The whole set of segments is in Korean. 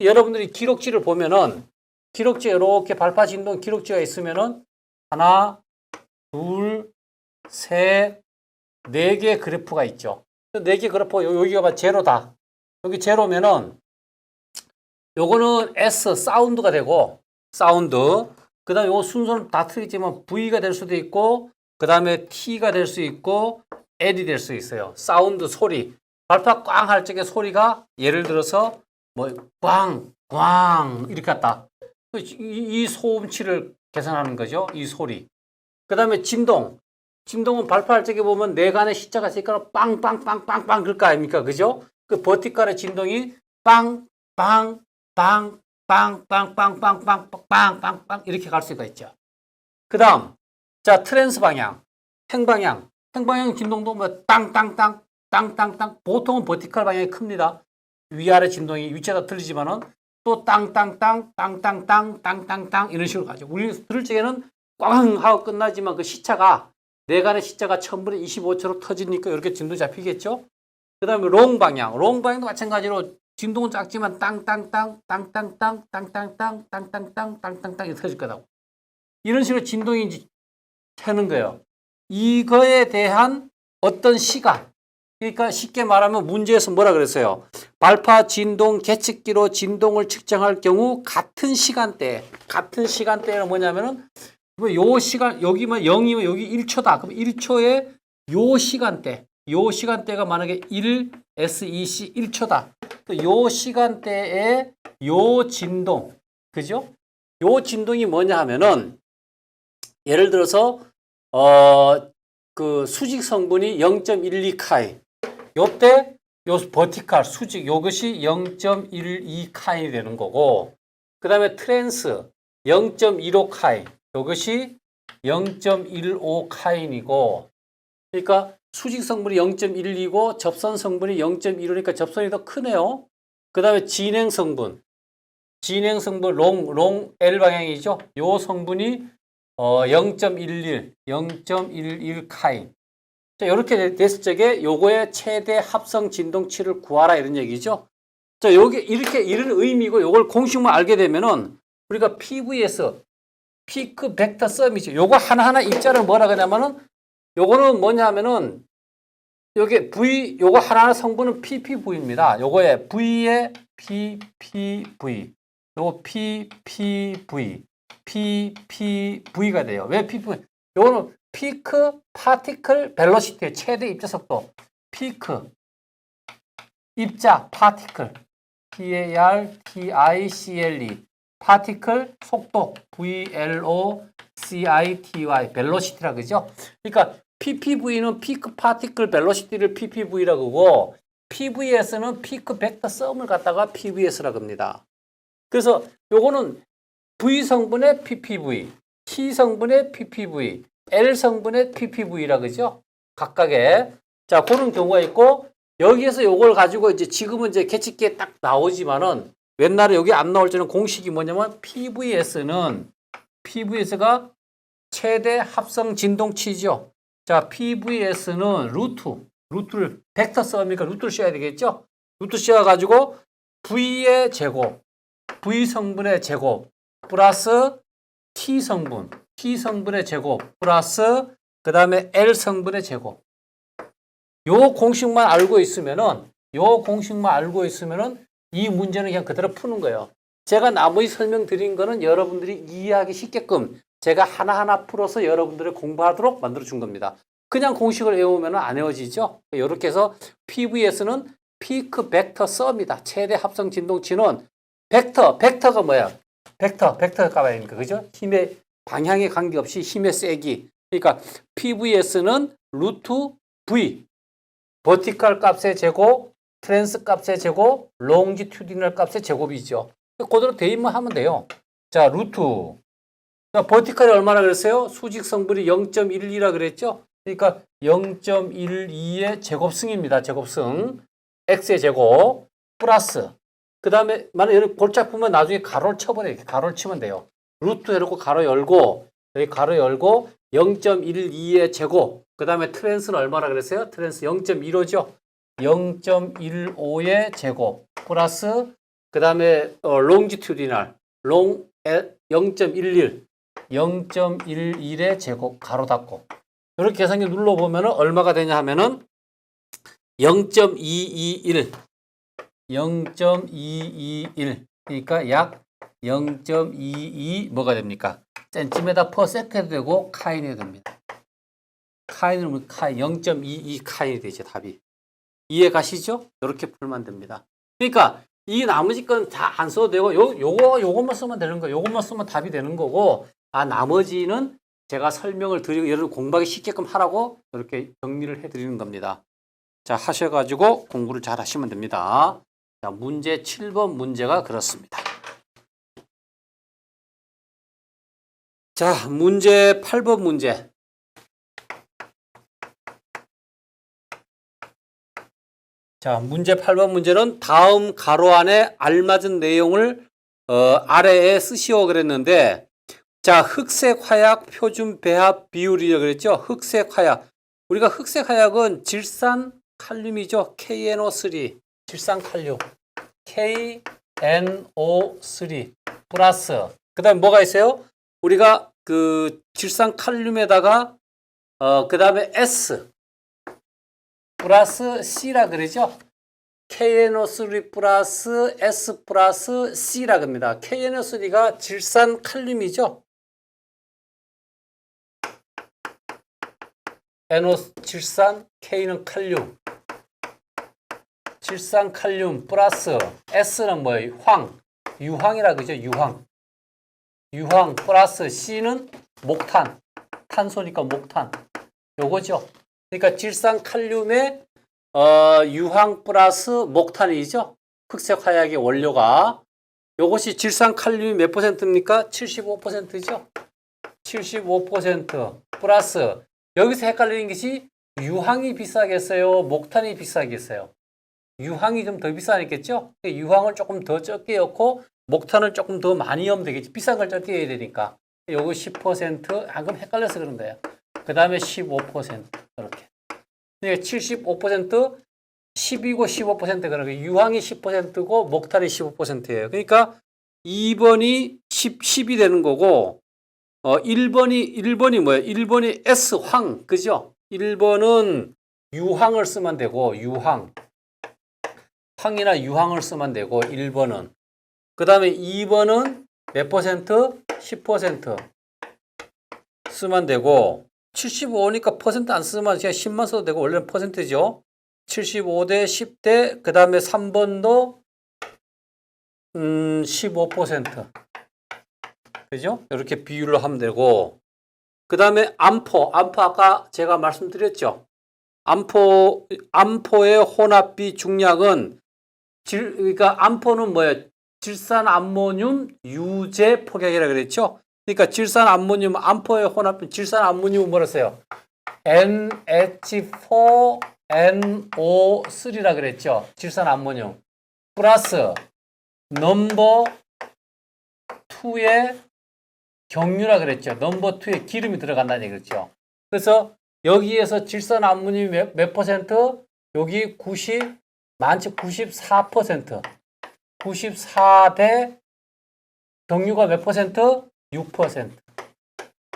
여러분들이 기록지를 보면은 기록지에 이렇게 발파 진동 기록지가 있으면은 하나, 둘, 셋, 네 개 그래프가 있죠. 네 개 그래프 요- 여기가 봐 제로다. 여기 제로면은 요거는 S 사운드가 되고 사운드. 그다음에 요 순서는 다 틀리지만 V가 될 수도 있고 그다음에 T가 될 수 있고 L이 될 수 있어요. 사운드 소리. 발파 꽝 할 적에 소리가 예를 들어서 뭐 꽝 꽝 이렇게 했다. 이, 이 소음치를 계산하는 거죠. 이 소리. 그 다음에 진동. 진동은 발파할 적에 보면 내간의 시자가 있으니까 빵빵빵빵빵 그럴 거 아닙니까? 그죠? 그 버티컬의 진동이 빵, 빵, 빵, 빵, 빵, 빵, 빵, 빵, 빵, 빵, 빵 이렇게 갈 수가 있죠. 그 다음, 자, 트랜스 방향, 행방향. 행방향 진동도 뭐 땅땅땅, 땅땅땅. 보통은 버티컬 방향이 큽니다. 위아래 진동이 위치가 틀리지만은 또 땅땅땅, 땅땅땅, 땅땅땅 이런 식으로 가죠. 우리 들을 적에는 꽝 하고 끝나지만 그 시차가 내간의 시차가 1000분의 25초로 터지니까 이렇게 진도 잡히겠죠? 그 다음에 롱 방향. 롱 방향도 마찬가지로 진동은 작지만 땅땅땅, 땅땅땅, 땅땅땅, 땅땅땅, 땅땅땅 이렇게 터질 거다고. 이런 식으로 진동이 되는 거예요. 이거에 대한 어떤 시간. 그러니까 쉽게 말하면 문제에서 뭐라 그랬어요? 발파 진동 계측기로 진동을 측정할 경우 같은 시간대, 같은 시간대는 뭐냐면은 뭐요 시간 여기면 0이면 여기 1초다. 그럼 1초에 요 시간대, 요 시간대가 만약에 1 SEC 1초다. 요 시간대에 요 진동, 그죠? 요 진동이 뭐냐 하면은 예를 들어서 어 그 수직 성분이 0.12 카이. 요때 요 버티칼 수직 요것이 0.12 카이 되는 거고 그 다음에 트랜스 0.15 카이. 요것이 0.15 카인이고 그러니까 수직 성분이 0.1이고 접선 성분이 0.15니까 접선이 더 크네요. 그 다음에 진행 성분. 진행 성분 롱, 롱 L 방향이죠. 요 성분이 어, 0.11, 0.11 카인. 자, 이렇게 됐을 적에 요거의 최대 합성 진동치를 구하라 이런 얘기죠. 자, 요게 이렇게 이런 의미고 요걸 공식만 알게 되면은 우리가 PVS 피크 벡터 썸이죠. 요거 하나하나 입자를 뭐라 그러냐면은 요거는 뭐냐면은 요게 V 요거 하나하나 성분은 PPV입니다. 요거에 V에 PPV 요거 PPV PPV가 돼요. 왜 PPV? 요거는 피크 파티클 벨로시티 최대 입자 속도. 피크. 입자 파티클. P A R T I C L E. 파티클 속도. VLOCITY 벨로시티라 그죠? 그러니까 PPV는 피크 파티클 벨로시티를 PPV라고 하고 PVS는 피크 벡터 썸을 갖다가 PVS라고 합니다. 그래서 요거는 V 성분의 PPV, T 성분의 PPV, L 성분의 PPV라 그죠? 각각의 자 그런 경우가 있고 여기에서 요걸 가지고 이제 지금은 이제 계측기에 딱 나오지만은 옛날에 여기 안 나올 때는 공식이 뭐냐면 PVS는 PVS가 최대 합성 진동치죠. 자, PVS는 루트, 루트를 벡터 썸이니까 루트를 씌워야 되겠죠? 루트 씌워 가지고 V의 제곱, V 성분의 제곱 플러스 T 성분, T 성분의 제곱 플러스 그 다음에 L 성분의 제곱. 요 공식만 알고 있으면은 요 공식만 알고 있으면은 이 문제는 그냥 그대로 푸는 거예요. 제가 나머지 설명드린 거는 여러분들이 이해하기 쉽게끔 제가 하나하나 풀어서 여러분들이 공부하도록 만들어 준 겁니다. 그냥 공식을 외우면 안 외워지죠. 이렇게 해서 PVS는 피크 벡터 썸이다. 최대 합성 진동치는 벡터, 벡터가 뭐야? 벡터, 벡터 값아닙니까? 그죠? 힘의 방향에 관계없이 힘의 세기. 그러니까 PVS는 루트 V, 버티컬 값의 제곱, 트랜스 값의 제곱, 롱지튜디널 값의 제곱이죠. 그대로 대입만 하면 돼요. 자, 루트. 자, 버티컬이 얼마나 그랬어요? 수직 성분이 0.12라 그랬죠? 그러니까 0.12의 제곱승입니다. 제곱승. x의 제곱 플러스 그 다음에 만약 여기 골치 아프면 나중에 가로를 쳐버려요. 가로를 치면 돼요. 루트 해놓고 가로 열고 여기 가로 열고 0.12의 제곱 그 다음에 트랜스는 얼마나 그랬어요? 트랜스 0.15죠. 0.15의 제곱 플러스 그 다음에 어, longitudinal, long 0.11, 0.11의 제곱 가로 닫고 이렇게 계산기 눌러보면 얼마가 되냐 하면은 0.221, 0.221 그러니까 약 0.22 뭐가 됩니까? 센티메다 퍼 세컨드 되고 카인이 됩니다. 카인은 카인 0.22 카인이 되죠 답이. 이해 가시죠? 이렇게 풀면 됩니다. 그러니까 이 나머지 건 다 안 써도 되고 요 요거 요것만 쓰면 되는 거예요. 요것만 쓰면 답이 되는 거고 아 나머지는 제가 설명을 드리고 여러분 공부하기 쉽게끔 하라고 이렇게 정리를 해 드리는 겁니다. 자, 하셔 가지고 공부를 잘 하시면 됩니다. 자, 문제 7번 문제가 그렇습니다. 자, 문제 8번 문제. 자, 문제 8번 문제는 다음 가로 안에 알맞은 내용을 어, 아래에 쓰시오 그랬는데 자, 흑색 화약 표준 배합 비율이라 그랬죠? 흑색 화약. 우리가 흑색 화약은 질산 칼륨이죠. KNO3. 질산 칼륨. KNO3 플러스. 그다음에 뭐가 있어요? 우리가 그 질산 칼륨에다가 어, 그 다음에 S 플러스 C라 그러죠. KNO3 플러스 S 플러스 C라 그럽니다. KNO3가 질산 칼륨이죠. NO 질산, K는 칼륨. 질산 칼륨 플러스 S는 뭐예요? 황. 유황이라 그죠? 유황. 유황 플러스 C는 목탄. 탄소니까 목탄. 요거죠. 그러니까 질산 칼륨에 어, 유황 플러스 목탄이죠. 흑색 화약의 원료가 요것이 질산 칼륨이 몇 퍼센트입니까? 75%죠. 75% 플러스 여기서 헷갈리는 것이 유황이 비싸겠어요? 목탄이 비싸겠어요? 유황이 좀 더 비싸겠죠? 유황을 조금 더 적게 넣고 목탄을 조금 더 많이 넣으면 되겠지. 비싼 걸 적게 해야 되니까. 요거 10% 방금 헷갈려서 그런 거예요. 그 다음에 15% 이렇게. 그러니까 75% 10이고 15% 그러니까 유황이 10%고 목탄이 15%예요. 그러니까 2번이 10, 10이 되는 거고 어 1번이 1번이 뭐예요? 1번이 S황. 그죠? 1번은 유황을 쓰면 되고 유황. 황이나 유황을 쓰면 되고 1번은 그 다음에 2번은 몇 퍼센트? 10% 쓰면 되고 75니까 퍼센트 안 쓰면 그냥 10만 써도 되고 원래는 퍼센트죠. 75대 10대 그 다음에 3번도 음, 15% 그죠? 이렇게 비율로 하면 되고 그 다음에 암포 암포 아까 제가 말씀드렸죠. 암포 암포의 혼합비 중량은 질, 그러니까 암포는 뭐예요? 질산 암모늄 유제 폭약이라 그랬죠. 그러니까 질산 암모늄 암포의 혼합 질산 암모늄은 뭐라 써요? NH4NO3라 그랬죠. 질산 암모늄 플러스 넘버 2의 경유라 그랬죠. 넘버 2에 기름이 들어간다는 얘기죠. 그래서 여기에서 질산 암모늄 몇, 몇 퍼센트? 여기 90 많지 94% 94대 경유가 몇 퍼센트? 6%.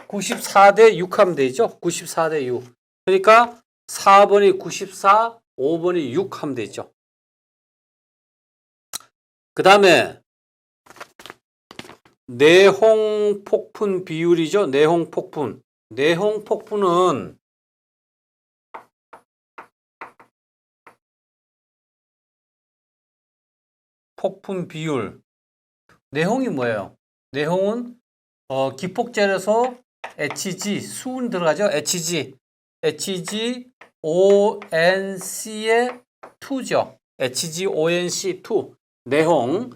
94대 6 하면 되죠? 94대 6. 그러니까 4번이 94, 5번이 6 하면 되죠. 그 다음에 내홍 폭풍 비율이죠. 내홍 폭풍. 내홍 폭풍은 폭풍 비율. 내홍이 뭐예요? 내홍은 어, 기폭제에서 HG 수은 들어가죠. HG HG ONC의 2죠. HG ONC 2 내홍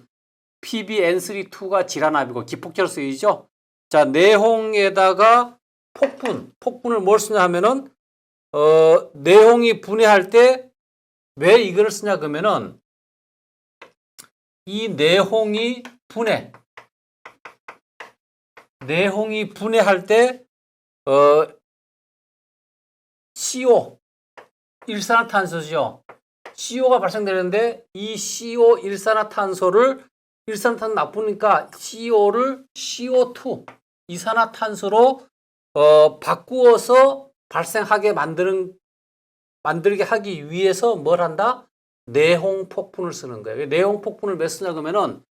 PBN3 2가 질환압이고 기폭제로 쓰이죠. 자 내홍에다가 폭분 폭분을 뭘 쓰냐 하면은 어, 내홍이 분해할 때 왜 이걸 쓰냐 그러면은 이 내홍이 분해 내홍이 분해할 때 어, CO 일산화탄소죠. CO가 발생되는데 이 CO 일산화탄소를 일산화탄소 나쁘니까 CO를 CO2 이산화탄소로 어, 바꾸어서 발생하게 만드는 만들게 하기 위해서 뭘 한다? 내홍 폭풍을 쓰는 거예요. 내홍 폭풍을 왜 쓰냐 그러면은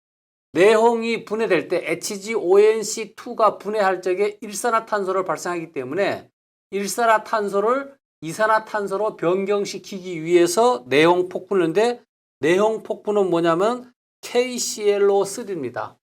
내홍이 분해될 때 HGONC2가 분해할 적에 일산화탄소를 발생하기 때문에 일산화탄소를 이산화탄소로 변경시키기 위해서 내용 폭분인데 내용 폭분은 뭐냐면 KClO3입니다.